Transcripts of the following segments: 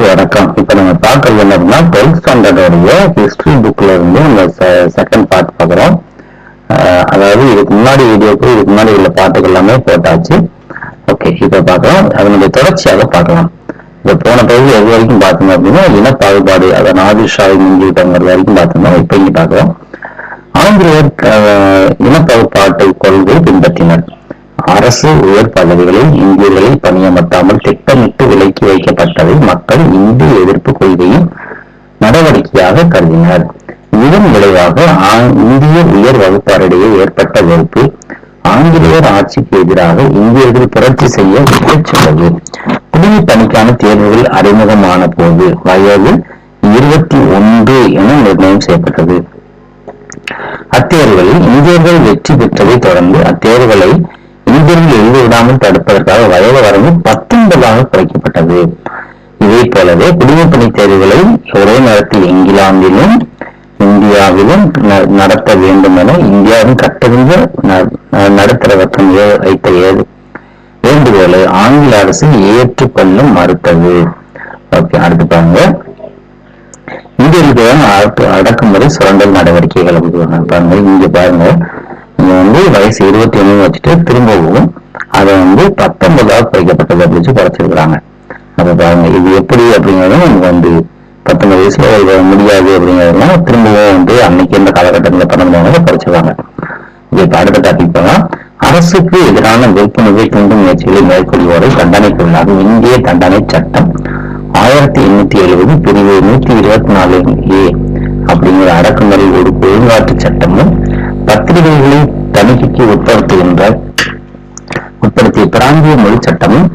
அனைவருக்கும் வணக்கம் இப்ப நம்ம பார்க்கறது என்ன அப்படின்னா டுவெல்த் ஸ்டாண்டர்டோடைய ஹிஸ்டரி புக்ல இருந்து நம்ம செகண்ட் பார்ட் பார்க்குறோம். அதாவது இதுக்கு முன்னாடி வீடியோக்கு இதுக்கு முன்னாடி உள்ள பாட்டுகள் எல்லாமே போட்டாச்சு. ஓகே இப்ப பார்க்கலாம் அதனுடைய தொடர்ச்சியாக பார்க்கலாம். இப்ப போன பகுதி எது வரைக்கும் பார்த்தோம் அப்படின்னா இன பாகுபாடு அதை நாதிஷாய் மிஞ்சிட்டங்கிறது வரைக்கும் பார்த்தோம்னா இப்ப இங்க பார்க்கிறோம். ஆங்கிலேயர் அஹ், இனப்பாகுபாட்டை கொள்கை பின்பற்றினர். அரசு உயர் பதவிகளில் இந்தியர்களை பணியமர்த்தாமல் திட்டமிட்டு விலக்கி வைக்கப்பட்டதை மக்கள் இந்திய எதிர்ப்பு கொள்கையின் நடவடிக்கையாக கருதினர். இதன் விளைவாக ஆ- இந்திய உயர் வகுப்பாரிடையே ஏற்பட்ட வெறுப்பு ஆங்கிலேயர் ஆட்சிக்கு எதிராக இந்தியர்கள் புரட்சி செய்ய விட்டுச் சென்றது குடிமை பணிக்கான தேர்வுகள் அறிமுகமான போது வயது இருபத்தி ஒன்று என நிர்ணயம் செய்யப்பட்டது. அத்தேர்வுகளில் இந்தியர்கள் வெற்றி பெற்றதை தொடர்ந்து அத்தேர்வுகளை இந்தியர்கள் எழுதி விடாமல் தடுப்பதற்காக வயது வரம்பு பத்தொன்பதாக குறைக்கப்பட்டது. இதே போலவே குடிமைப்பணி தேர்வுகளை ஒரே நேரத்தில் இங்கிலாந்திலும் இந்தியாவிலும் நடத்த வேண்டும் என இந்தியாவின் கட்டறிந்த ந- ந- வைத்த ஏது வேண்டுகோளை ஆங்கில அரசு ஏற்றுக்கொள்ள மறுத்தது. ஓகே அடுத்து பாருங்க. இந்தியர்களுக்கு அடக்கு அடக்குமுறை சுரண்டல் நடவடிக்கைகள் பாருங்க. இங்க பாருங்க. இங்க வந்து வயசு இருபத்தி ஒன்று வச்சுட்டு திரும்பவும் அதை வந்து பத்தொன்பதாக குறைக்கப்பட்டது அப்படின்னு குறைச்சிருக்கிறாங்க அதை பாருங்க இது எப்படி அப்படிங்கறதும் நமக்கு வந்து பத்தொன்பது வயசுல இது முடியாது அப்படிங்கறதுலாம் திரும்பவும் வந்து அன்னைக்கு இந்த காலகட்டத்தில் பண்ணணும்னு குறைச்சிருக்காங்க இப்ப அடுத்த டாபிக் போலாம் அரசுக்கு எதிரான விழிப்புணர்வை தூண்டும் முயற்சிகளை மேற்கொள்வோரை தண்டனைக்குள்ளாகும். இந்திய தண்டனை சட்டம் ஆயிரத்தி எண்ணூத்தி எழுபது பிரிவு நூத்தி இருபத்தி நாலு ஏ அப்படிங்கிற அடக்குமுறை ஒரு ஒழுங்காற்று சட்டமும் பத்திரிகைகளை தணிக்கைக்கு உட்படுத்துகின்ற உட்படுத்திய பிராந்திய மொழி சட்டமும்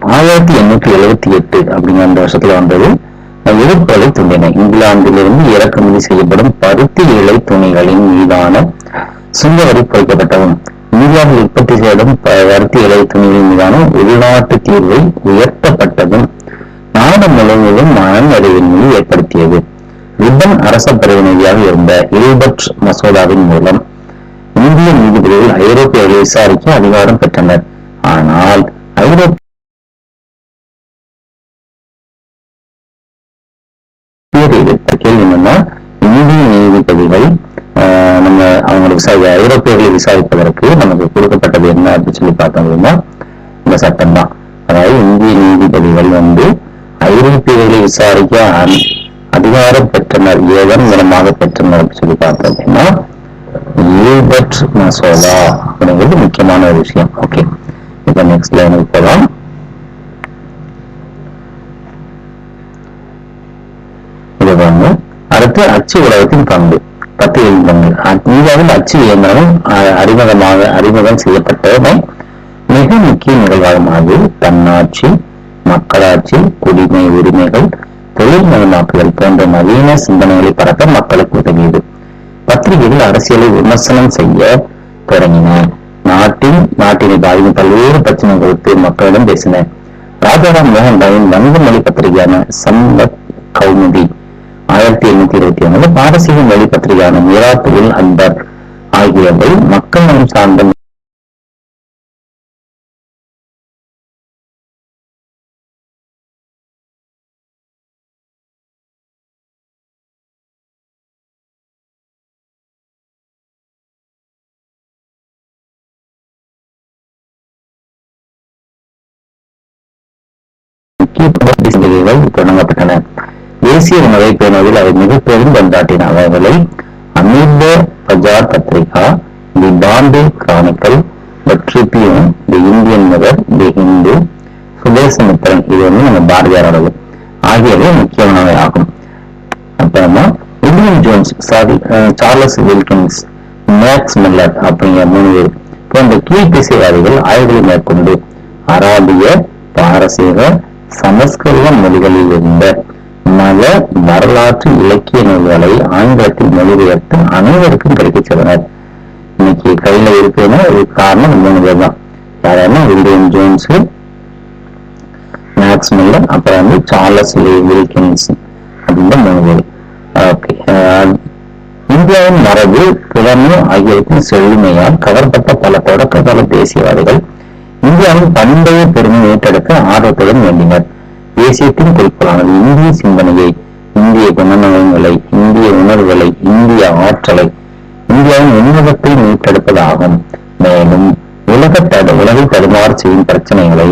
ஆயிரத்தி எண்ணூத்தி எழுபத்தி எட்டு அப்படிங்கிற அந்த வருஷத்துல வந்தது. எதிர்ப்புகளை தூண்டின இங்கிலாந்திலிருந்து இறக்குமதி செய்யப்படும் பருத்தி இலை துணிகளின் மீதான சுங்க வரி குறைக்கப்பட்டதும் இந்தியாவில் உற்பத்தி செய்யும் ப- பருத்தி இலை துணிகளின் மீதான உள்நாட்டு தீர்வை உயர்த்தப்பட்டதும் நாடு முழுவதும் மனநறிவின்மையை ஏற்படுத்தியது. அரச பிரதிநிதியாக இருந்த இல்பர்ட் மசோதாவின் மூலம் இந்திய நீதிபதிகள் ஐரோப்பியர்களை விசாரிக்க அதிகாரம் பெற்றனர். ஆனால் ஐரோப்பிய எதிர்த்த கேள்வி என்னன்னா இந்திய நீதிபதிகள் நம்ம அவங்களை விசாரி ஐரோப்பியர்களை விசாரிப்பதற்கு நமக்கு கொடுக்கப்பட்டது என்ன அப்படின்னு சொல்லி பார்த்தோம் அப்படின்னா இந்த சட்டம் தான். அதாவது இந்திய நீதிபதிகள் வந்து ஐரோப்பியர்களை விசாரிக்க அதிகாரம் பெற்றனர் ஏதன் மூலமாக பெற்றனர் அப்படின்னு சொல்லி பார்த்தோம் அப்படின்னா மசோதா அப்படிங்கிறது முக்கியமான ஒரு விஷயம். ஓகே இப்ப நெக்ஸ்ட் லைனுக்கு போகலாம் இது பாருங்க. அடுத்து அச்சு உலகத்தின் பங்கு பத்து இயந்திரங்கள். இந்தியாவில் அச்சு இயந்திரம் அஹ், அறிமுகமாக அறிமுகம் செய்யப்பட்டதும் மிக முக்கிய நிகழ்வாகும். அது தன்னாட்சி மக்களாட்சி குடிமை உரிமைகள் தொழில் மயமாக்குதல் போன்ற நவீன சிந்தனைகளை பரப்ப மக்களுக்கு உதவியது. பத்திரிகைகள் அரசியலை விமர்சனம் செய்ய தொடங்கின. நாட்டின் நாட்டினை பாதிக்கும் பல்வேறு பிரச்சனைகளுக்கு குறித்து மக்களிடம் பேசின. ராஜாராம் மோகன் ராயின் வங்க மொழி பத்திரிகையான சம்பத் கௌமுதி ஆயிரத்தி எண்ணூத்தி இருபத்தி ஒண்ணுல பாரசீக மொழி பத்திரிகையான மிராத்துல் அன்பர் ஆகியவை மக்கள் நலம் சார்ந்த முக்கிய பத்திரிகைகள் தொடங்கப்பட்டன. தேசிய உணவை பேணுவதில் அவை மிக பெரும் பந்தாட்டின அவர்களை Amrita Bazar Patrika the Bombay Chronicle the Tribune the Indian Mirror the Hindu Swadesamitran இது வந்து நம்ம பாரதியாரோடது. ஆகியவை முக்கியமானவை ஆகும். அப்புறமா William Jones sorry Charles Wilkins Max Muller அப்படிங்கிற மூணு பேர் போன்ற கீழ்த்திசைவாதிகள் ஆய்வுகளை மேற்கொண்டு அராபிய பாரசீக சமஸ்கிருத மொழிகளில் இருந்த மத வரலாற்று இலக்கிய நூல்களை ஆங்கிலத்தில் மொழிபெயர்த்து அனைவருக்கும் கிடைக்கச் செய்தனர் இன்னைக்கு கையில இருக்குன்னா ஒரு காரணம் மூணு பேர் தான். யாருன்னா வில்லியம் ஜோன்ஸ் மேக்ஸ் மில்லர் அப்புறம் வந்து சார்லஸ் வில்கின்ஸ் அப்படின்ற மூணு பேர். ஓகே. இந்தியாவின் மரபு புலமை ஆகியவற்றின் செழுமையால் கவர்பட்ட பல தொடக்க கால தேசியவாதிகள் இந்தியாவின் பண்டைய பெருமை ஏற்றெடுக்க ஆர்வத்துடன் வேண்டினர். தேசியத்தின் குறிக்கோளானது இந்திய சிந்தனையை இந்திய குணநலன்களை இந்திய உணர்வுகளை இந்திய ஆற்றலை இந்தியாவின் உன்னதத்தை மீட்டெடுப்பதாகும். மேலும் உலக தடு உலகை தடுமாறு செய்யும் பிரச்சனைகளை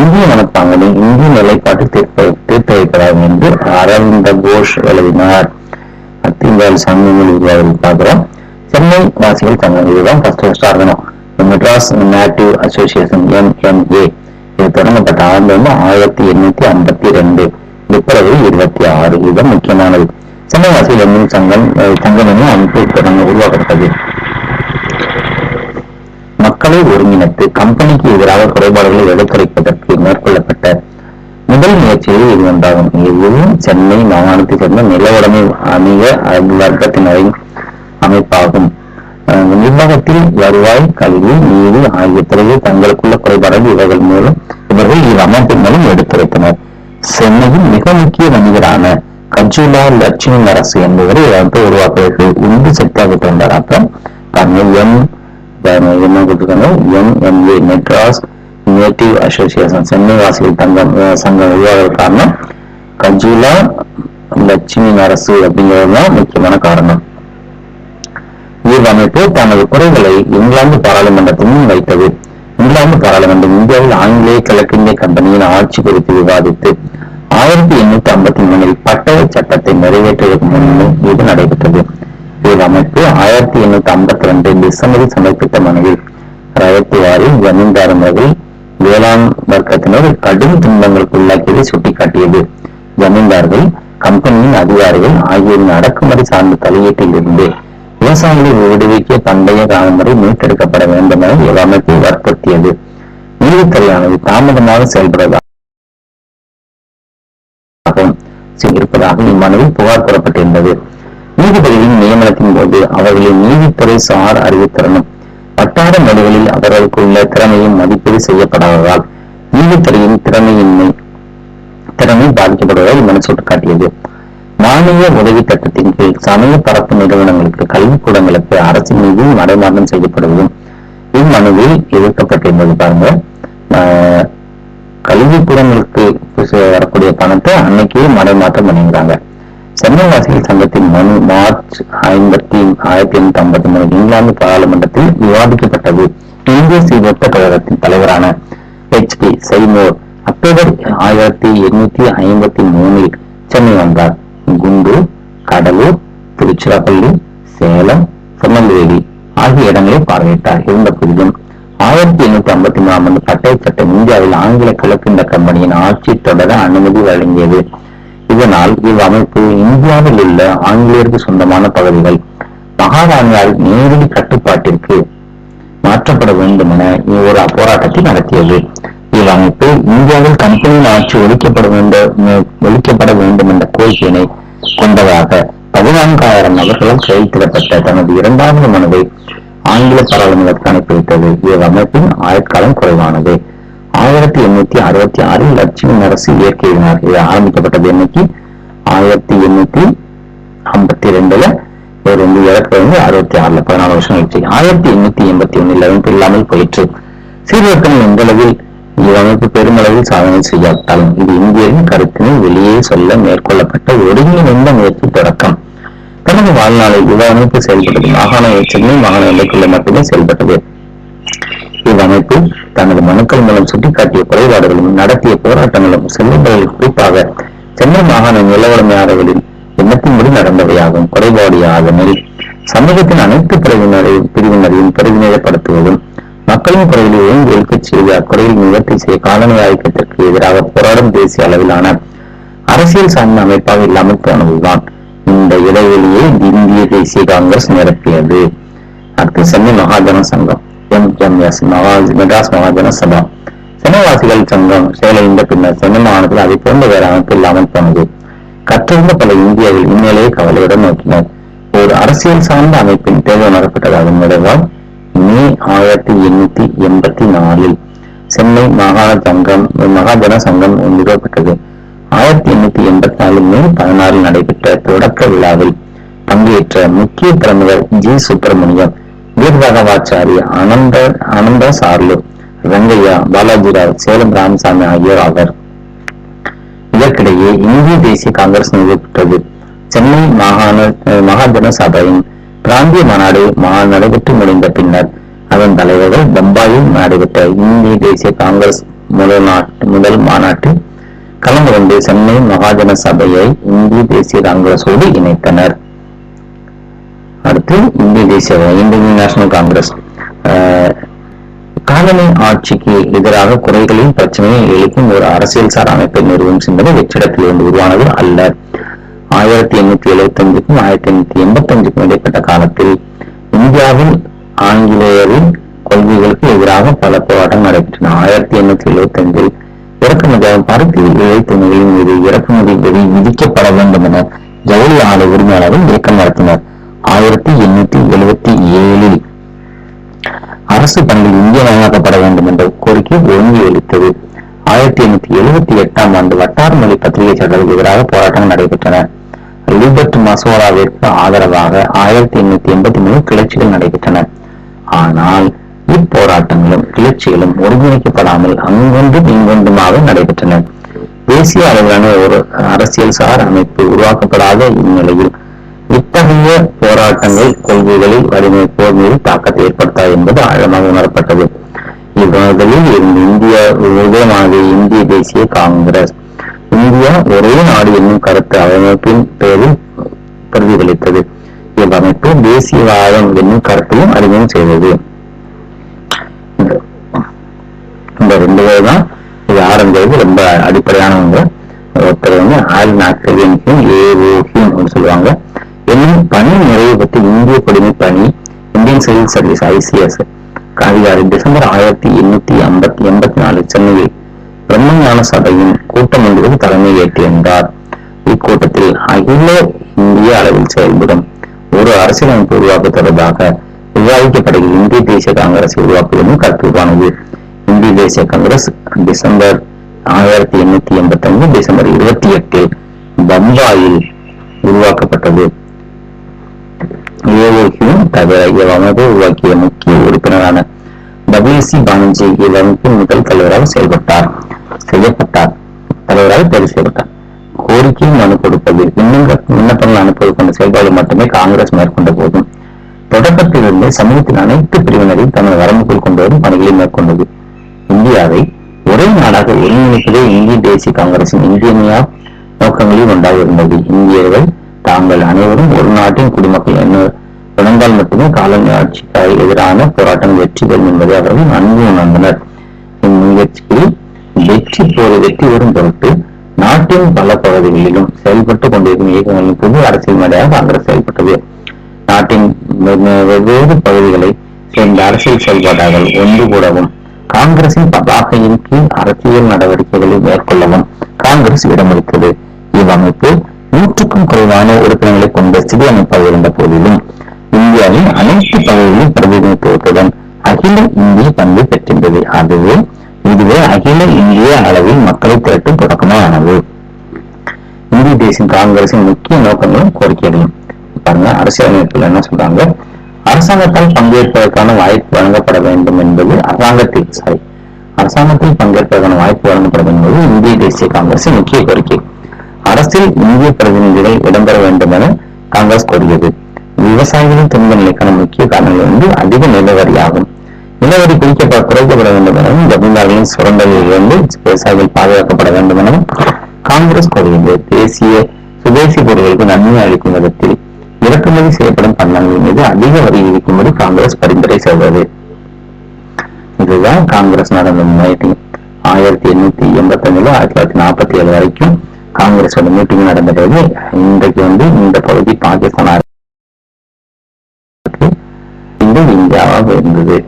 இந்திய மனப்பாங்கனை இந்திய நிலைப்பாட்டில் தீர்ப்ப தீர்த்து வைப்பதாகும் என்று அரவிந்த கோஷ் எழுதினார். அத்திங்கால் சங்கங்கள் உருவாவதை பார்க்கிறோம். சென்னை வாசிகள் சங்கம் இதுதான் ஃபர்ஸ்ட் ஃபர்ஸ்ட் ஆகணும் மெட்ராஸ் நேட்டிவ் அசோசியேஷன் எம்எம்ஏ இது தொடங்கப்பட்ட ஆண்டு வந்து ஆயிரத்தி எண்ணூத்தி ஐம்பத்தி ரெண்டு. பிப்ரவரி இருபத்தி ஆறு. இதுதான் முக்கியமானது. சென்னை வாசிகள் என்னும் சங்கம் சங்கம் என்னும் அமைப்பு தொடங்க உருவாக்கப்பட்டது. மக்களை ஒருங்கிணைத்து கம்பெனிக்கு எதிராக குறைபாடுகளை எடுத்துரைப்பதற்கு மேற்கொள்ளப்பட்ட முதல் முயற்சிகளில் இது ஒன்றாகும். இதுவும் சென்னை மாகாணத்தை சேர்ந்த நிலவுடைமை அணிக வர்க்கத்தினரின் அமைப்பாகும். நிர்வாகத்தில் வருவாய் கல்வி நீதி ஆகிய துறையில் தங்களுக்குள்ள குறைபாடுகள் இவர்கள் மூலம் இவர்கள் இவ்வமைப்பின் மூலம் எடுத்துரைத்தனர். சென்னையின் மிக முக்கிய வணிகரான கஜுலா லட்சுமி அரசு என்பவர் இதை வந்து உருவாக்குவதற்கு உந்து சக்தியாக தோன்றார் அப்புறம் பாருங்க எம் பாருங்க என்ன கொடுத்துருக்காங்க? MMA Madras Native Association Chennai வாசிகள் தங்கம் அஹ் சங்கம் உருவாக காரணம் கஜுலா லட்சுமி அரசு அப்படிங்கிறது தான் முக்கியமான காரணம். இவ்வமைப்பு தனது குறைகளை இங்கிலாந்து பாராளுமன்றத்தில் முன் வைத்தது. இங்கிலாந்து பாராளுமன்றம் இந்தியாவில் ஆங்கிலேய கிழக்கிந்திய கம்பெனியின் ஆட்சி குறித்து விவாதித்து ஆயிரத்தி எண்ணூத்தி ஐம்பத்தி மூணில் பட்டய சட்டத்தை நிறைவேற்றுவதற்கு முன்பு இது நடைபெற்றது. இவ்வமைப்பு ஆயிரத்தி எண்ணூத்தி ஐம்பத்தி ரெண்டு டிசம்பரில் சமர்ப்பித்த மனுவில் ரயத்து வாரி ஜமீன்தாரர்கள் வேளாண் வர்க்கத்தினர் கடும் துன்பங்களுக்கு உள்ளாக்கியதை சுட்டிக்காட்டியது. ஜமீன்தார்கள் கம்பெனியின் அதிகாரிகள் ஆகியோரின் அடக்குமுறை சார்ந்த தலையீட்டில் இருந்து விவசாயிகளை விடுவிக்க பண்டைய காலம் வரை மீட்டெடுக்கப்பட வேண்டும் என இவ்வமைப்பு வற்புறுத்தியது நீதித்துறையானது தாமதமாக செயல்படுவதாக இருப்பதாக இம்மனுவில் புகார் கூறப்பட்டிருந்தது. நீதிபதிகளின் நியமனத்தின் போது அவர்களின் நீதித்துறை சார் அறிவித்திறனும் வட்டார மொழிகளில் அவர்களுக்குள்ள திறமையும் மதிப்பீடு செய்யப்படாததால் நீதித்துறையின் திறமையின்மை திறமை பாதிக்கப்படுவதை இம்மனு சுட்டிக்காட்டியது. மானிய உதவி திட்டத்தின் கீழ் சமய பரப்பு நிறுவனங்களுக்கு கல்விக்கூடங்களுக்கு அரசு மீது மடைமாற்றம் செய்யப்படுவதும் இம்மனுவில் எதிர்க்கப்பட்டிருந்தது பாருங்க. கல்விக்கூடங்களுக்கு வரக்கூடிய பணத்தை அன்னைக்கே மடைமாற்றம் பண்ணிக்கிறாங்க சென்னை வாசிகள் சங்கத்தின் மனு மார்ச் ஐம்பத்தி ஆயிரத்தி எண்ணூத்தி ஐம்பத்தி மூணு இங்கிலாந்து பாராளுமன்றத்தில் விவாதிக்கப்பட்டது இந்திய சீர்திருத்த கழகத்தின் தலைவரான எச் பி சைமோர் அக்டோபர் ஆயிரத்தி எண்ணூத்தி ஐம்பத்தி மூணில் சென்னை வந்தார். குண்டூர் கடலூர் திருச்சிராப்பள்ளி சேலம் சுமந்தவேலி ஆகிய இடங்களை பார்வையிட்டார். இருந்த போதிலும் ஆயிரத்தி எண்ணூத்தி ஐம்பத்தி மூணாம் ஆண்டு பட்டை சட்டம் இந்தியாவில் ஆங்கில கிழக்கிந்த கம்பெனியின் ஆட்சி தொடர அனுமதி வழங்கியது. இதனால் இவ்வமைப்பு இந்தியாவில் உள்ள ஆங்கிலேயருக்கு சொந்தமான பகுதிகள் மகாராணியால் நேரடி கட்டுப்பாட்டிற்கு மாற்றப்பட வேண்டும் என ஒரு போராட்டத்தை நடத்தியது. அரசியல் அமைப்பு இந்தியாவில் கம்பெனியின் ஆட்சி ஒழிக்கப்பட வேண்டும் ஒழிக்கப்பட வேண்டும் என்ற கோரிக்கையினை கொண்டதாக பதினான்காயிரம் நபர்களால் கைத்திடப்பட்ட தனது இரண்டாவது மனுவை ஆங்கில பாராளுமன்றத்துக்கு அனுப்பிவிட்டது இவ்வமைப்பின் ஆயுட்காலம் குறைவானது. ஆயிரத்தி எண்ணூத்தி அறுபத்தி ஆறில் லட்சுமி அரசு இயற்கையினார் இது ஆரம்பிக்கப்பட்டது என்னைக்கு? ஆயிரத்தி எண்ணூத்தி ஐம்பத்தி ரெண்டுல ஒரு வந்து இறக்க வந்து அறுபத்தி ஆறுல பதினாலு வருஷம் ஆயிடுச்சு ஆயிரத்தி எண்ணூத்தி எண்பத்தி ஒண்ணுல அமைப்பு இல்லாமல் போயிற்று. சீர்திருத்தங்கள் எந்த அளவில் இவ்வமைப்பு பெருமளவில் சாதனை செய்யாவிட்டாலும் இது இந்தியரின் கருத்தினை வெளியே சொல்ல மேற்கொள்ளப்பட்ட ஒருங்கிணைந்த முயற்சி தொடக்கம். தனது வாழ்நாளில் இவ்வமைப்பு செயல்பட்டது. மாகாண சென்னை மாகாண எல்லைக்குள்ள மட்டுமே செயல்பட்டது. இவ்வமைப்பு தனது மனுக்கள் மூலம் சுட்டிக்காட்டிய குறைபாடுகளும் நடத்திய போராட்டங்களும் செல்லும்படியில் குறிப்பாக சென்னை மாகாண நிலவரமையாளர்களின் எண்ணத்தின்படி நடந்தவையாகும். குறைபாடு யாதெனில் சமூகத்தின் அனைத்து பிரிவினரையும் பிரிவினரையும் பிரதிநிதப்படுத்துவதும் மக்களின் குறைகளை ஓங்கி செய்து அக்குறையில் நிவர்த்தி செய்ய காலனி ஆயக்கத்திற்கு எதிராக போராடும் தேசிய அளவிலான அரசியல் சார்ந்த அமைப்பாக இல்லாமல் போனதுதான் இந்த இடைவெளியை இந்திய தேசிய காங்கிரஸ் நிரப்பியது. அடுத்து சென்னை மகாஜன சங்கம் எம்எம்எஸ் மகா மெட்ராஸ் மகாஜன சபா. சென்னைவாசிகள் சங்கம் செயலிழந்த பின்னர் சென்னை மாநிலத்தில் அதை போன்ற வேறு அமைப்பு இல்லாமல் போனது. கற்றிருந்த பல இந்தியர்கள் இந்நிலையை கவலையுடன் நோக்கினர். ஒரு அரசியல் சார்ந்த அமைப்பின் தேவை உணரப்பட்டது அதன் விளைவால் மே ஆயிரத்தி எண்ணூத்தி எண்பத்தி நாலில் சென்னை மாகாண சங்கம் மகாஜன சங்கம் நிறுவப்பட்டது ஆயிரத்தி எண்ணூத்தி எண்பத்தி நாலு மே பதினாறில் நடைபெற்ற தொடக்க விழாவில் பங்கேற்ற முக்கிய பிரமுகர் ஜி. சுப்பிரமணியம் வீரராகவாச்சாரி அனந்த அனந்த சார்லு ரங்கையா பாலாஜிராவ் சேலம் ராமசாமி ஆகியோர் ஆவர். இதற்கிடையே இந்திய தேசிய காங்கிரஸ் நிறுவப்பட்டது. சென்னை மாகாண மகாஜன சபையின் பிராந்திய மாநாடு நடைபெற்று முடிந்த பின்னர் அதன் தலைவர்கள் பம்பாயில் நடைபெற்ற இந்திய தேசிய காங்கிரஸ் முதல் நாட்டு முதல் மாநாட்டில் கலந்து கொண்டு சென்னை மகாஜன சபையை இந்திய தேசிய காங்கிரஸோடு இணைத்தனர். அடுத்து இந்திய தேசிய இந்தியன் நேஷனல் காங்கிரஸ் காலனி ஆட்சிக்கு எதிராக குறைகளையும் பிரச்சனையும் எழுப்பும் ஒரு அரசியல் சார் அமைப்பை நிறுவும் சிந்தனை வெற்றிடத்தில் இருந்து உருவானது அல்ல. ஆயிரத்தி எண்ணூத்தி எழுபத்தி அஞ்சுக்கும் ஆயிரத்தி எண்ணூத்தி எண்பத்தி அஞ்சுக்கும் இடைப்பட்ட காலத்தில் இந்தியாவில் ஆங்கிலேயரின் கொள்கைகளுக்கு எதிராக பல போராட்டங்கள் நடைபெற்றன. ஆயிரத்தி எண்ணூத்தி எழுபத்தி அஞ்சில் இறக்குமதியாகும் பருத்தி இழைத்துணிகளின் மீது இறக்குமதி வரி விதிக்கப்பட வேண்டும் என ஜவுளி ஆலை உரிமையாளர்கள் இயக்கம் நடத்தினர். ஆயிரத்தி எண்ணூத்தி எழுபத்தி ஏழில் அரசு பணியில் இந்தியமயமாக்கப்பட வேண்டும் என்ற கோரிக்கை ஒழுங்கி அளித்தது ஆயிரத்தி எண்ணூத்தி எழுபத்தி எட்டாம் ஆண்டு வட்டார மொழி பத்திரிகை சட்டத்துக்கு எதிராக போராட்டங்கள் நடைபெற்றன. லிபர்ட் மசோதாவிற்கு ஆதரவாக ஆயிரத்தி எண்ணூத்தி எண்பத்தி மூணு கிளர்ச்சிகள் நடைபெற்றன. ஆனால் இப்போராட்டங்களும் கிளர்ச்சிகளும் ஒருங்கிணைக்கப்படாமல் அங்கொன்றும் இங்கொன்றுமாக நடைபெற்றன. தேசிய அளவிலான ஒரு அரசியல் சார் அமைப்பு உருவாக்கப்படாத இந்நிலையில் இத்தகைய போராட்டங்கள் கொள்கைகளில் வடிவமைப்போர் மீது தாக்கத்தை ஏற்படுத்தா என்பது ஆழமாக உணரப்பட்டது. இவ்வாறுகளில் இந்திய இந்தியா இந்திய தேசிய காங்கிரஸ் இந்தியா ஒரே நாடு என்னும் கருத்து அமைப்பின் பெயரில் பிரதிபலித்தது. இவ்வமைப்பு தேசியவாதம் என்னும் கருத்தையும் அறிமுகம் செய்தது. இந்த ரெண்டு பேர் தான் இது ஆரம்பிச்சது ரொம்ப அடிப்படையானவங்க. ஒருத்தர் வந்து ஆல் ஆக்சிடென்ட்டும் ஏஓஹிம் சொல்லுவாங்க. என்னும் பணி நிறைவு பற்றி இந்திய குடிமை பணி இந்தியன் சிவில் சர்வீஸ் ஐசிஎஸ். அதிகாரி டிசம்பர் ஆயிரத்தி எண்ணூத்தி ஐம்பத்தி எண்பத்தி நாலு சென்னையில் பிரதான சபையின் கூட்டம் ஒன்றுக்கு தலைமை ஏற்றிருந்தார் இக்கூட்டத்தில் அகில இந்திய அளவில் செயல்படும் ஒரு அரசியலமைப்பு உருவாக்க தொடர்பாக விவாதிக்கப்படுகிற இந்திய தேசிய காங்கிரஸ் உருவாக்குவதும் கருத்துருவானது. இந்திய தேசிய காங்கிரஸ் டிசம்பர் ஆயிரத்தி எண்ணூத்தி எண்பத்தி ஐந்து டிசம்பர் இருபத்தி எட்டில் பம்பாயில் உருவாக்கப்பட்டது. ஏஓகியும் தவிர இவ்வமைப்பை உருவாக்கிய முக்கிய உறுப்பினரான டபிள்யூசி பானர்ஜி இவ்வமைப்பின் முதல் தலைவராக செயல்பட்டார். செய்யப்பட்டார். தலைவராக தேர்வு செய்யப்பட்டார். கோரிக்கை மனு கொடுப்பது விண்ணங்க விண்ணப்பங்கள் அனுப்புவது போன்ற செயல்பாடு மட்டுமே காங்கிரஸ் மேற்கொண்ட போதும். தொடக்கத்திலிருந்து சமூகத்தின் அனைத்து பிரிவினரையும் தனது வரம்புக்குள் கொண்டு வரும் பணிகளை மேற்கொண்டது. இந்தியாவை ஒரே நாடாக ஒருங்கிணைப்பதே இந்திய தேசிய காங்கிரசின் இந்தியமையா நோக்கங்களில் ஒன்றாக இருந்தது. இந்தியர்கள் தாங்கள் அனைவரும் ஒரு நாட்டின் குடிமக்கள் என்ன உணர்ந்தால் மட்டுமே காலனி ஆட்சிக்கு எதிரான போராட்டம் வெற்றி பெறும் என்பதை அவர்கள் நன்கு உணர்ந்தனர். இம்முயற்சியில் வெற்றி போல வெற்றி வரும் பொருட்டு நாட்டின் பல பகுதிகளிலும் செயல்பட்டு கொண்டிருக்கும் இயக்கங்களின் புது அரசியல் மேடையாக காங்கிரஸ் செயல்பட்டது. நாட்டின் வெவ்வேறு பகுதிகளை சேர்ந்த அரசியல் செயல்பாட்டார்கள் ஒன்று கூடவும் காங்கிரசின் பதாகையின் கீழ் அரசியல் நடவடிக்கைகளை மேற்கொள்ளவும் காங்கிரஸ் இடமளித்தது இவ்வமைப்பு நூற்றுக்கும் குறைவான உறுப்பினர்களை கொண்ட சிறிய அமைப்பாக இருந்த போதிலும் இந்தியாவின் அனைத்து பகுதிகளின் பிரதிநிதித்துவத்துடன் அகில இந்திய பண்பை பெற்றிருந்தது. அதுவே இதுவே அகில இந்திய அளவில் மக்களை திரட்டும் தொடக்கமானது. இந்திய தேசிய காங்கிரசின் முக்கிய நோக்கங்களும் கோரிக்கைகளும். பாருங்க அரசியலமைப்பில் என்ன சொல்றாங்க? அரசாங்கத்தால் பங்கேற்பதற்கான வாய்ப்பு வழங்கப்பட வேண்டும் என்பது அரசாங்கத்தில் சாரி அரசாங்கத்தில் பங்கேற்பதற்கான வாய்ப்பு வழங்கப்பட வேண்டும் என்பது இந்திய தேசிய காங்கிரசின் முக்கிய கோரிக்கை. அரசில் இந்திய பிரதிநிதிகள் இடம்பெற வேண்டும் என காங்கிரஸ் கோரியது. விவசாயிகளின் துன்ப நிலைக்கான முக்கிய காரணங்கள் வந்து அதிக நிலவரியாகும். நிலவரி பிரிக்கப்பட குறைக்கப்பட வேண்டும் எனவும் ஜமீன்தார்களின் சுரண்டலிலிருந்து விவசாயிகள் பாதுகாக்கப்பட வேண்டும் எனவும் காங்கிரஸ் கோரியுள்ளது. தேசிய சுதேசி பொருட்களுக்கு நன்மை அளிக்கும் விதத்தில் இறக்குமதி செய்யப்படும் பண்டங்கள் மீது அதிக வரி விதிக்கும்படி காங்கிரஸ் பரிந்துரை செய்தது. இதுதான் காங்கிரஸ் நடந்த மீட்டிங் ஆயிரத்தி எண்ணூத்தி எண்பத்தி அஞ்சுல ஆயிரத்தி தொள்ளாயிரத்தி நாற்பத்தி ஏழு வரைக்கும் காங்கிரஸோட மீட்டிங் பிறகு இன்றைக்கு வந்து இந்த பகுதி பாகிஸ்தான் இது இந்தியாவாக இருந்தது.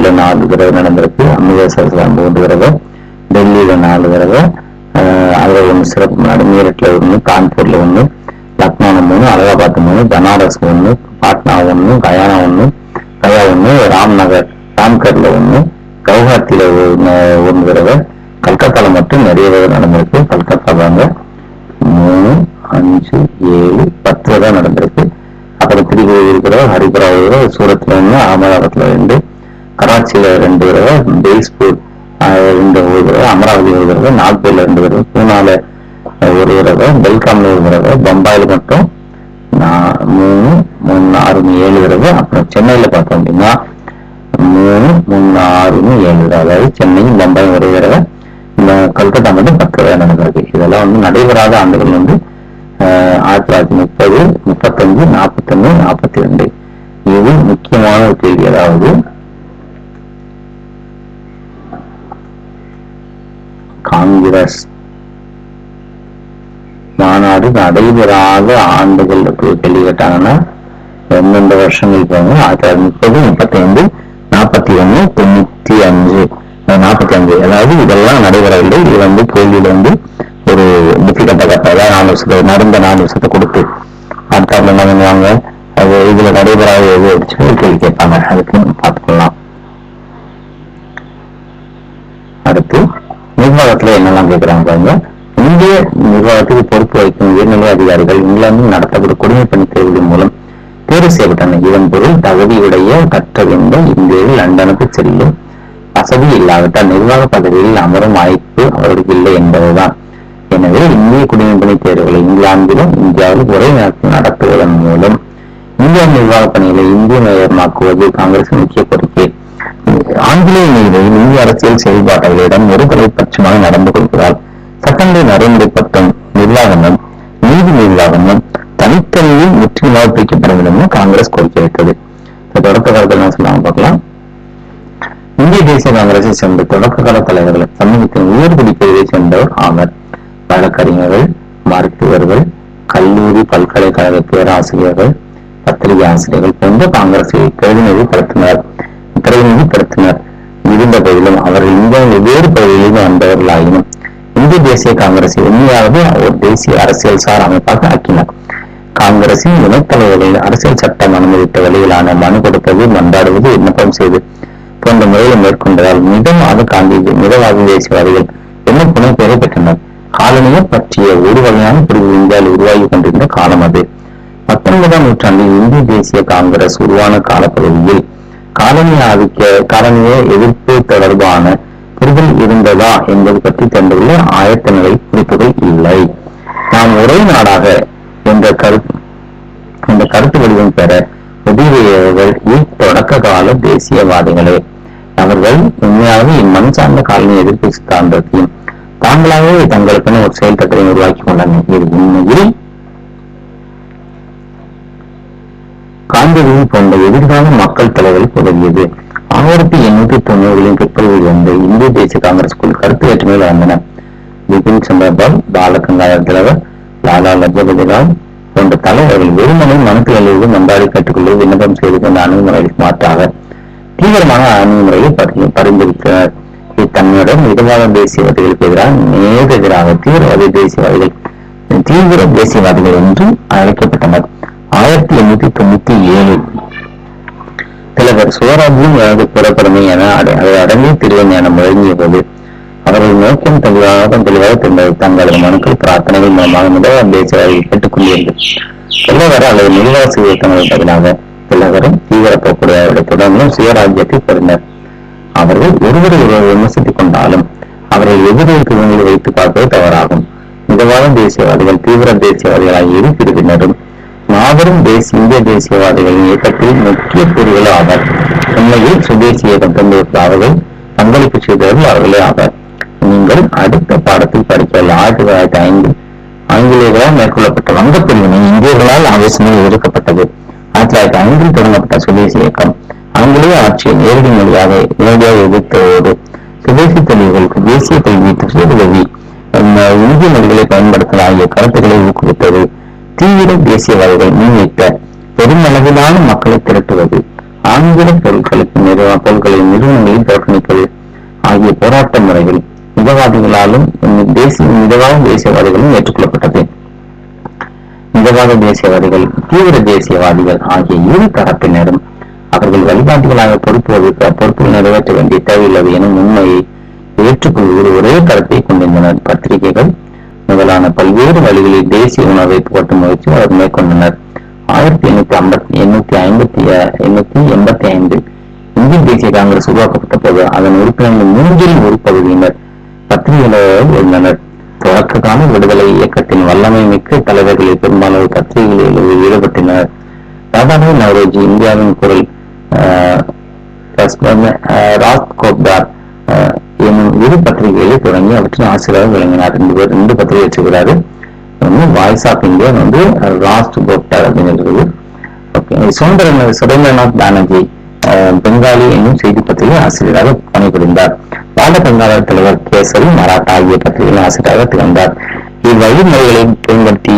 லாகூர்ல நாலு தடவை நடந்திருக்கு. அமிர்தசரஸ்ல மூன்று தடவை. டெல்லியில நாலு தடவை. ஆஹ் அதுல சிறப்பு நாடு மீரட்ல ஒன்று கான்பூர்ல ஒன்று லக்னோல மூணு அலகாபாத் மூணு பனாரஸ் ஒன்று பாட்னா ஒன்று கயானா ஒன்று கயா ஒன்று ராம்நகர் ராம்கர்ல ஒன்று கவுஹாத்தில ஒன்று தடவை. கல்கத்தால மட்டும் நிறைய தடவை நடந்திருக்கு. கல்கத்தாவில் மூணு அஞ்சு ஏழு பத்து தான் நடந்திருக்கு. அப்புறம் திரிபுரி இருக்கிற ஹரிபுரா சூரத்தில் ஒன்று அகமதாபாத்தில் ரெண்டு கராச்சியில ரெண்டு தடவை பேஸ்பூர் ரெண்டு இந்த ஒரு தடவை அமராவதி ஒரு தடவை நாக்பூர்ல ரெண்டு தடவை பூனால ஒரு தடவை பெல்காம்ல ஒரு தடவை பம்பாயில மட்டும் நா- மூணு மூணு ஆறு ஏழு தடவை அப்புறம் சென்னையில பார்த்தோம் அப்படின்னா மூணு மூணு ஆறு ஏழு தடவை. அதாவது சென்னையும் பம்பாயும் ஒரே தடவை. இந்த கல்கத்தா மட்டும் பத்து தடவை நடந்திருக்கு இதெல்லாம் வந்து நடைபெறாத ஆண்டுகள் வந்து ஆயிரத்தி தொள்ளாயிரத்தி முப்பது முப்பத்தஞ்சு நாற்பத்தொன்று நாற்பத்தி ரெண்டு. இது முக்கியமான ஒரு கேள்வி. அதாவது காங்கிரஸ். மாநாடு நடைபெறாத ஆண்டுகள் கேள்வி கேட்டாங்கன்னா எந்தெந்த வருஷங்கள் போங்க. ஆயிரத்தி தொள்ளாயிரத்தி முப்பது முப்பத்தைந்து நாற்பத்தி ஒண்ணு தொண்ணூத்தி அஞ்சு. நாற்பத்தி அஞ்சு அதாவது இதெல்லாம் நடைபெறவில்லை. இது வந்து கேள்வியில வந்து ஒரு டிஃபிகல்ட்டாக அதாவது நாலு வருஷத்தை நடந்த நாலு வருஷத்தை கொடுத்து. அடுத்த என்ன பண்ணுவாங்க அது இதுல நடைபெறாத எது வச்சு கேள்வி கேட்பாங்க. அதுக்கு பார்த்துக்கலாம் அடுத்து நிர்வாகத்துல என்னெல்லாம் கேட்கிறாங்க பாருங்க. இந்திய நிர்வாகத்துக்கு பொறுப்பு வகிக்கும் உயர்நிலை அதிகாரிகள் இங்கிலாந்தில் நடத்தப்படும் குடிமை பணி தேர்வுகளின் மூலம் தேர்வு செய்யப்பட்டனர் இதன் பொருள் தகுதியுடைய கற்றறிந்த இந்தியர்கள் லண்டனுக்கு செல்லும். வசதி இல்லாவிட்டால் நிர்வாக பதவியில் அமரும் வாய்ப்பு அவருக்கு இல்லை என்பதுதான். எனவே இந்திய குடிமை பணி தேர்வுகளை இங்கிலாந்திலும் இந்தியாவிலும் ஒரே நேரத்தில் நடத்துவதன் மூலம் இந்திய நிர்வாக பணிகளை இந்திய மயமாக்குவது காங்கிரஸ் முக்கிய கோரிக்கை. ஆங்கிலேய நீதியில் இந்திய அரசியல் செயல்பாடுகளிடம் ஒரு தலைப்பட்சமாக நடந்து கொள்கிறார். சட்டங்களை நடைமுறைப்படுத்தும் நிர்வாகமும் நீதி நிர்வாகமும் தனித்தனியில் முற்றிலுமாக பிரிக்கப்பட வேண்டும் என காங்கிரஸ் கோரிக்கை வைத்தது. தொடக்க காலத்தில் என்ன சொல்லாம பார்க்கலாம்? இந்திய தேசிய காங்கிரஸை சேர்ந்த தொடக்க கால தலைவர்கள் சமூகத்தின் உயர்குடி பிரிவை சேர்ந்தவர் ஆவர் வழக்கறிஞர்கள் மருத்துவர்கள் கல்லூரி பல்கலைக்கழக பேராசிரியர்கள் பத்திரிகை ஆசிரியர்கள் போன்ற காங்கிரஸை பிரதிநிதிப்படுத்தினர். பிரதிநிதிப்படுத்தினர். இருந்த போதிலும் அவர்கள் இந்தியாவின் வெவ்வேறு பகுதிகளிலும் வந்தவர்களாயினும் இந்திய தேசிய காங்கிரஸை உண்மையாகவே ஒரு தேசிய அரசியல் சார் அமைப்பாக ஆக்கினார். காங்கிரசின் இணைத்தலைவர்களின் அரசியல் சட்டம் அனுமதித்த வழியிலான மனு கொடுப்பது மன்றாடுவது விண்ணப்பம் செய்து போன்ற முறைகளை மேற்கொண்டதால் மிதமாக காந்திஜி மிதவாத தேசியவாதிகள் என்ன புனை பெயரை பெற்றனர்? காலனியை பற்றிய ஒரு வகையான புரிவு இந்தியாவில் உருவாகி கொண்டிருந்த காலம் அது. பத்தொன்பதாம் நூற்றாண்டில் இந்திய தேசிய காங்கிரஸ் உருவான காலப்பகுதியில் காலனி ஆதிக்க காலனிய எதிர்ப்பு தொடர்பான புரிதல் இருந்ததா என்பது பற்றி கண்டுள்ள ஆயத்த நிலை குறிப்புகள் இல்லை. நாம் ஒரே நாடாக என்ற கருத்து என்ற கருத்து வடிவம் பெற உதவியவர்கள் தொடக்க கால தேசியவாதிகளே. அவர்கள் உண்மையாகவே இம்மண் சார்ந்த காலனி எதிர்ப்பு சித்தாந்தத்தையும் தாங்களாகவே தங்களுக்கென ஒரு செயல் திட்டத்தை உருவாக்கி கொண்டனர். இது உண்மையில் காந்திஜி போன்ற எதிர்கால மக்கள் தலைவர்கள் உதவியது ஆயிரத்தி எண்ணூத்தி தொண்ணூறுகளின் பிற்பகுதியில் வந்து இந்திய தேசிய காங்கிரஸ்குள் கருத்து வேற்றுமையில் வந்தன. பிபின் சந்திரபால் பாலகங்காதர திலகர் லாலா லஜபதி ராவ் போன்ற தலைவர்கள் வெறுமனை மனத்தில் எழுது நம்பாடி கற்றுக்கொள்ள விண்ணப்பம் செய்து கொண்ட அணுகுமுறைகளுக்கு மாற்றாக தீவிரமான அணுகுமுறையை பரி- பரிந்துரைத்தனர் இத்தன்மையுடன் மிதவாத தேசியவாதிகளுக்கு எதிராக நேரெதிராக தீவிரவாத தேசியவாதிகள் தீவிர தேசியவாதிகள் என்று அழைக்கப்பட்டனர். ஆயிரத்தி எண்ணூத்தி தொண்ணூத்தி ஏழில் தலைவர் சுவராஜ்யம் எனது புறப்படுமை என அட- அதை அடங்கி திருவன் முழங்கிய போது அவர்கள் நோக்கம் தெளிவாக தெளிவாக தெரிந்தது. தங்களது மனுக்கள் பிரார்த்தனைகள் மூலமாக மிதவாத தேசியவாதிகள் கேட்டுக்கொண்டிருந்தது தலைவர் அல்லது நிர்வாக சீர்திருத்தங்களுக்கு பதிலாக தலைவரும் தீவிர போக்குடையவர்களை தொடர்ந்தும் சுயராஜ்யத்தை பெறினர் அவர்கள் ஒருவரை ஒருவர் விமர்சித்துக் கொண்டாலும் அவரை எதிர்ப்புகளை வைத்து பார்ப்பது தவறாகும். மிதவாத தேசியவாதிகள் தீவிர தேசியவாதிகளாக இரு பிரிவினரும் மாபெரும் தேசிய இந்திய தேசியவாதிகளின் இயக்கத்தில் முக்கிய கூறுகள் ஆவர். உண்மையில் சுதேசி இயக்கம் அவர்கள் பங்களிப்பு செய்தவர்கள் அவர்களே ஆவர். நீங்கள் அடுத்த பாடத்தில் படிக்க ஆயிரத்தி தொள்ளாயிரத்தி ஐந்து ஆங்கிலேயர்களால் மேற்கொள்ளப்பட்ட வங்கப் பிரிவினை இந்தியர்களால் ஆலோசனை எதிர்க்கப்பட்டது ஆயிரத்தி தொள்ளாயிரத்தி ஐந்தில் தொடங்கப்பட்ட சுதேசி இயக்கம் ஆங்கிலேய ஆட்சியை நேரடி மொழியாக நேரடியாக எதிர்த்ததோடு சுதேசி தொழில்களுக்கு தேசிய கல்வி உதவி இந்திய மொழிகளை பயன்படுத்தல் ஆகிய கருத்துக்களை ஊக்குவித்தது. தீவிர தேசியவாதிகள் முன்வைத்த பெருமளவிலான மக்களை திரட்டுவது ஆங்கில பொருட்களுக்கு நிறுவன பொருட்களை நிறுவனங்களில் புறக்கணிப்பது ஆகிய போராட்ட முறைகள் மிதவாதிகளாலும் தேசிய மிதவாத தேசியவாதிகளும் ஏற்றுக்கொள்ளப்பட்டது. மிதவாத தேசியவாதிகள் தீவிர தேசியவாதிகள் ஆகிய இரு தரப்பினரும் அவர்கள் வழிபாட்டுகளாக பொறுப்பு பொறுப்புகள் நிறைவேற்ற வேண்டிய தேவையுள்ளது எனும் உண்மையை ஏற்றுக்கொள்வது ஒரே கருத்தை கொண்டிருந்தனர். பத்திரிகைகள் முதலான பல்வேறு வழிகளில் தேசிய உணர்வை புகட்டும் முயற்சி அவர் மேற்கொண்டனர். ஆயிரத்தி எண்ணூத்தி ஐம்பத்தி எண்ணூத்தி ஐம்பத்தி எண்ணூத்தி எண்பத்தி ஐந்து இந்திய தேசிய காங்கிரஸ் உருவாக்கப்பட்ட போது அதன் உறுப்பினர்கள் மூன்றில் ஒரு பகுதியினர் பத்திரிகையாளர்கள் இருந்தனர். தொடக்க கால விடுதலை இயக்கத்தின் வல்லமை மிக்க தலைவர்களில் பெரும்பாலான பத்திரிகைகளில் ஈடுபட்டனர் தாதாபாய் நவரோஜி இந்தியாவின் குரல் ஆஹ், ராத் கோப்தார் என்னும் இரு பத்திரிகைகளை தொடங்கி அவற்றின் ஆசிரியராக விளங்கினார். ரெண்டு பேர் ரெண்டு பத்திரிகை வச்சுக்கிறாரு ஒன்று வாய்ஸ் ஆஃப் இந்தியா வந்து லாஸ்ட் கோப்தார் அப்படின்னு இருக்குது ஓகே சுதந்திரன் சுரேந்திரநாத் பானர்ஜி பெங்காலி என்னும் செய்தி பத்திரிகை ஆசிரியராக பணிபுரிந்தார். பால பெங்காளர் தலைவர் கேசரி மராட்டா ஆகிய பத்திரிகைகளின் ஆசிரியராக திகழ்ந்தார். இவ்வழிமுறைகளை பயன்படுத்தி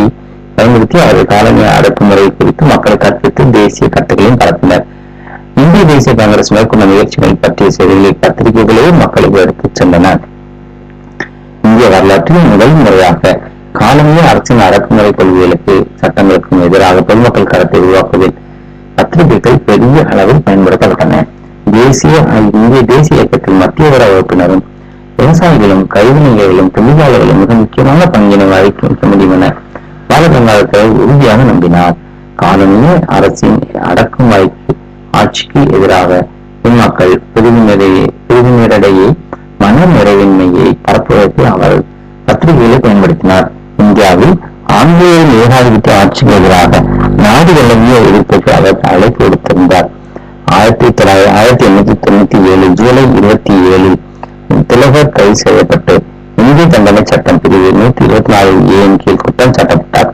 பயன்படுத்தி அவரது காலனி அடக்குமுறை குறித்து மக்களை கற்பித்து தேசிய கட்டுகளையும் பரப்பினர். மத்திய தேசிய காங்கிரஸ் மேற்கொண்ட முயற்சிகள் பற்றிய செய்திகளை பத்திரிகைகளே மக்களுக்கு எடுத்துச் சென்றன இந்திய வரலாற்றில் முதல் முறையாக காலமே அரசின் அடக்குமுறை கொள்கைகளுக்கு சட்டங்களுக்கும் எதிராக பொதுமக்கள் கருத்தை உருவாக்குவதில் பத்திரிகைகள் பெரிய அளவில் பயன்படுத்தப்பட்டன. தேசிய இந்திய தேசிய இயக்கத்தில் மத்திய மத்தியதர வகுப்பினரும் விவசாயிகளும் கைவினைகளும் தொழிலாளர்களும் மிக முக்கியமான பங்கினை வகிக்க முடியும் என பாலகங்காதத்தை உறுதியாக நம்பினார். காலனிய அரசின் அடக்குமுறைக்கு ஆட்சிக்கு எதிராக இம்மக்கள் பிரிவினரையே பிரிவினரிடையே மன நிறைவின்மையை பரப்புவதற்கு அவர் பத்திரிகைகளை பயன்படுத்தினார். இந்தியாவில் ஆங்கிலேயரின் ஏகாதிபத்திய ஆட்சிக்கு எதிராக நாடு விளங்கிய எதிர்ப்புக்கு அவர் அழைப்பு கொடுத்திருந்தார் ஆயிரத்தி தொள்ளாயிரத்தி ஆயிரத்தி எண்ணூத்தி தொண்ணூத்தி ஏழு ஜூலை இருபத்தி ஏழில் திலகர் கைது செய்யப்பட்டு இந்திய தண்டனை சட்டம் பிரிவு நூத்தி இருபத்தி நாலு ஏன் கீழ் குற்றம் சாட்டப்பட்டார்.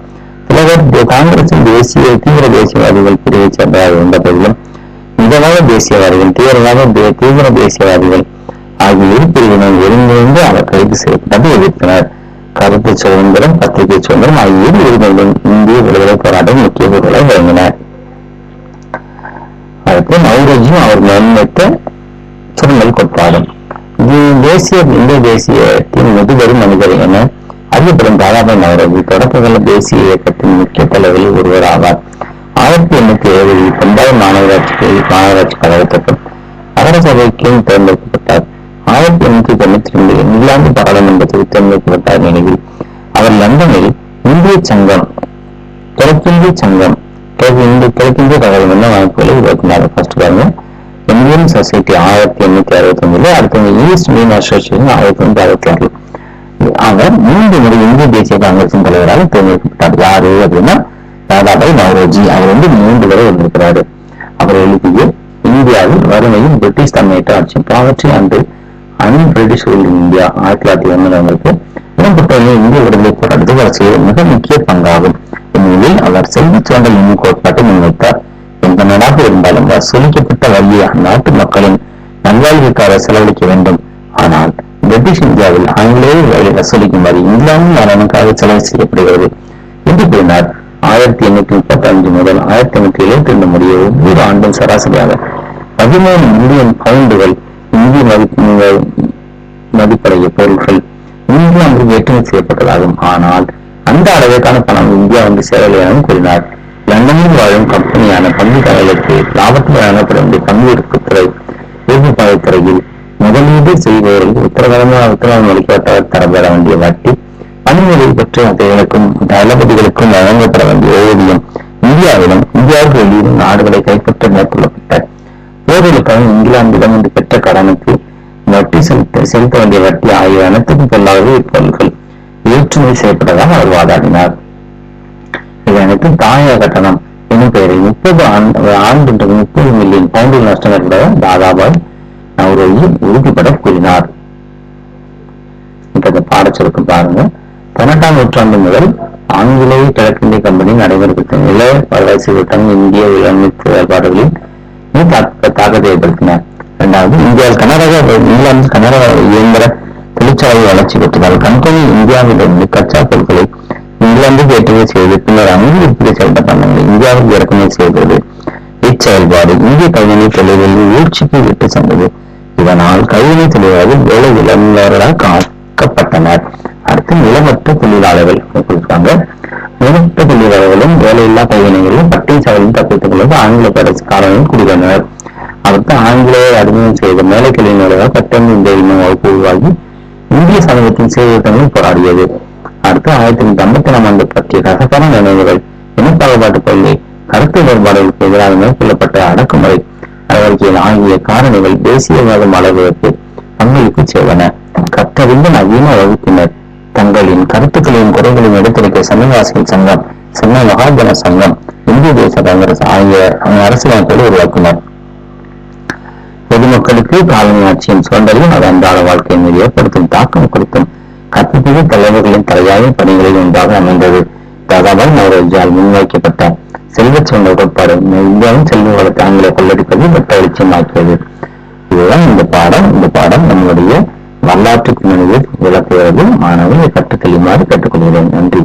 திலகர் காங்கிரசின் தேசிய தீவிர தேசியவாதிகள் பிரிவை சேர்ந்தவர் இருந்த போதிலும் மிதவாத தேசியவாதிகள் தீவிரவாத தீவிர தேசியவாதிகள் ஆகிய இரு பிரிவினர் ஒருங்கிணைந்து அவர் கைது செய்யப்பட்டதை எதிர்த்தனர். கருத்து சுதந்திரம் பத்திரிகை சுதந்திரம் ஆகிய இரு உரிமைகளும் இந்திய விடுதலை போராட்டம் முக்கிய பொருளை வழங்கினர் அடுத்து நவரோஜியும் அவர் முன்வைத்த சுரண்டல் கோட்பாடும் தேசிய இந்திய தேசியத்தின் முதுபெரும் மனிதர் என அறியப்படும் தாராபாய் நவரோஜி தொடக்க தேசிய இயக்கத்தின் முக்கிய தலைவரில் ஒருவர் ஆவார். ஆயிரத்தி எண்ணூத்தி ஏழில் பம்பாய் மாநகராட்சி மாநகராட்சி கழகத்துக்கும் நகர சபைக்கும் தேர்ந்தெடுக்கப்பட்டார். ஆயிரத்தி எண்ணூத்தி தொண்ணூத்தி ரெண்டு இங்கிலாந்து பாராளுமன்றத்தில் தேர்ந்தெடுக்கப்பட்டார் நினைவில் அவர் லண்டனில் இந்திய சங்கம் கிழக்கிந்திய சங்கம் கிழக்கு கிழக்கிந்திய கழகம் என்ற வாய்ப்புகளை உருவாக்கினார். ஃபர்ஸ்ட் பாருங்க. இந்தியன் சொசைட்டி ஆயிரத்தி எண்ணூத்தி அறுபத்தி ஒன்பதுல அடுத்தது ஈஸ்ட் மீன் அசோசியேஷன் ஆயிரத்தி எண்ணூத்தி அறுபத்தி ஆறு அவர் மூன்று முறை இந்திய தேசிய காங்கிரசின் தலைவராக தேர்ந்தெடுக்கப்பட்டார். யாரு அப்படின்னா தாதாபாய் நவரோஜி அவர் வந்து மூன்று வரை வந்திருக்கிறாரு. அவர் எழுதிய இந்தியாவில் வறுமையும் பிரிட்டிஷ் தன்மையிட்ட ஆட்சியும் பாவற்றி அன்று அன் பிரிட்டிஷ் ரூல் இந்தியா ஆயிரத்தி தொள்ளாயிரத்தி ஒன்பதுங்களுக்கு இடம்பெற்ற இந்திய விடுதலை போராட்டத்தில் அவர் செய்த மிக முக்கிய பங்காகும். இந்நிலையில் அவர் செல்வி சுரண்டல் என்னும் கோட்பாட்டை முன்வைத்தார். எந்த நாடாக இருந்தாலும் வசூலிக்கப்பட்ட வழியை அந்நாட்டு மக்களின் நல்வாழ்வுக்காக செலவழிக்க வேண்டும். ஆனால் பிரிட்டிஷ் இந்தியாவில் ஆங்கிலேய வழி வசூலிக்கும் வரி இந்தியாவின் நலனுக்காக செலவு செய்யப்படுகிறது. என்று கூறினார். ஆயிரத்தி எண்ணூத்தி முப்பத்தஞ்சு முதல் ஆயிரத்தி எண்ணூத்தி எழுபத்தி ரெண்டு முடிய ஒவ்வொரு ஆண்டும் சராசரியாக. பதிமூணு மில்லியன் பவுண்டுகள் இந்திய மதிப்பு மதிப்படைய பொருட்கள் இங்கிலாந்தில் ஏற்றுமதி செய்யப்பட்டதாகும். ஆனால் அந்த அளவிற்கான பணம் இந்தியா வந்து சேரவில்லை எனவும் கூறினார். லண்டனில் வாழும் கம்பெனியான பங்குதாரர்களுக்கு லாபத்தில் வழங்கப்பட வேண்டிய பங்கேற்புத்துறை துறையில் முதலீடு செய்பவர்கள் உத்தரவாதமாக உத்தரவாதம் அளிக்கப்பட்டவர் தரப்பட வேண்டிய வட்டி பணிமுறை பெற்ற மற்றவர்களுக்கும் தளபதிகளுக்கும் வழங்கப்பட வேண்டிய ஓய்வூதியம் இந்தியாவிலும் இந்தியாவுக்கு வெளியிலும் நாடுகளை கைப்பற்ற மேற்கொள்ளப்பட்ட போர்களுக்காக இங்கிலாந்திடம் இருந்து பெற்ற கடனுக்கு வட்டி செலுத்த செலுத்த வேண்டிய வட்டி ஆகிய அனைத்துக்கும் பொருளாகவே இப்பொருள்கள். ஏற்றுமதி செய்யப்பட்டதாக அவர் வாதாடினார். இவை அனைத்தும் தாய கட்டணம் என்னும் பெயரில் முப்பது ஆண்டு ஆண்டு முப்பது மில்லியன் பவுண்டுகள் நஷ்டம் ஏற்பட தாதாபாய் நவரோஜி உறுதிபட கூறினார். இப்ப இந்த பாடச்சொலுக்கு பாருங்க பதினெட்டாம் நூற்றாண்டு முதல் ஆங்கிலேய கிழக்கிந்திய கம்பெனி நடைமுறைப்படுத்த நில வளர்ச்சி திட்டம் இந்திய வேளாண்மை செயல்பாடுகளில் தாக்கத்தை ஏற்படுத்தின. இரண்டாவது இந்தியாவில் கனரக இங்கிலாந்து கனரக இயந்திர தொழிற்சாலை வளர்ச்சி பெற்றதால் கம்பெனி இந்தியாவில் இருந்து கச்சா பொருட்களை இங்கிலாந்துக்கு ஏற்றுமதி செய்து பின்னர் அங்கு உற்பத்தி செயல்பட பண்டங்களை இந்தியாவுக்கு இறக்குமதி செய்தது. இச்செயல்பாடு இந்திய கைவினை தொழில்களில் வீழ்ச்சிக்கு விட்டு சென்றது. இதனால் கைவினை தொழிலாளர்கள் வேலை இழந்தவர்களாக காக்கப்பட்டனர். அடுத்து நிலமற்ற தொழிலாளர்கள் கொடுப்பாங்க நிலமற்ற தொழிலாளர்களும் வேலையில்லா கைவினைகளும் பட்டை சாலையும் தப்பித்துக் கொள்வது ஆங்கில அரசு காலங்களில் குடிவந்தனர் அடுத்து ஆங்கிலேயர் அறிமுகம் செய்த மேலைக்கிளையினராக பட்டம் இந்த இன்னும் வகுப்பு உருவாகி இந்திய சமூகத்தின் சீர்திருத்தங்களில் போராடியது. அடுத்து ஆயிரத்தி தொள்ளாயிரத்தி ஐம்பத்தி ஏழாம் ஆண்டு பற்றிய கசப்பான நினைவுகள். இனப்பாகுபாட்டு கொள்கை கருத்து வேறுபாடுகளுக்கு எதிராக மேற்கொள்ளப்பட்ட அடக்குமுறை நடவடிக்கைகள் ஆகிய காரணிகள் தேசியவாதம் அளவிற்கு பங்களிப்பு செய்தன கற்றறிந்த நவீன வகுப்பினர் தங்களின் கருத்துக்களையும் குறைகளையும் எடுத்துரைக்க சன்னிவாசிகள் சங்கம் சென்னை மகாஜன சங்கம் இந்திய தேச காங்கிரஸ் ஆகிய அரசியலமைப்போடு உருவாக்கினர். பொதுமக்களுக்கு காலனி ஆட்சியின் சுதந்திரம் அது அன்றாட வாழ்க்கையின் மீது ஏற்படுத்தும் தாக்கம் குறித்தும் கற்பிப்பது தலைவர்களின் தலையாய பணிகளில் ஒன்றாக அமைந்தது. தகவல் நவரோஜால் முன்வைக்கப்பட்ட செல்வ சுதந்திர கோட்பாடு இந்தியாவின் செல்வ வளத்தை ஆங்கில கொள்ளடிப்பது வெட்ட வெளிச்சமாக்கியது. இதுதான் இந்த பாடம். இந்த பாடம் நம்முடைய வரலாற்று பின்னணியில் விளக்குகிறது மாணவர்கள் கற்றுக் தெளியுமாறு கேட்டுக்கொள்கிறேன். நன்றி.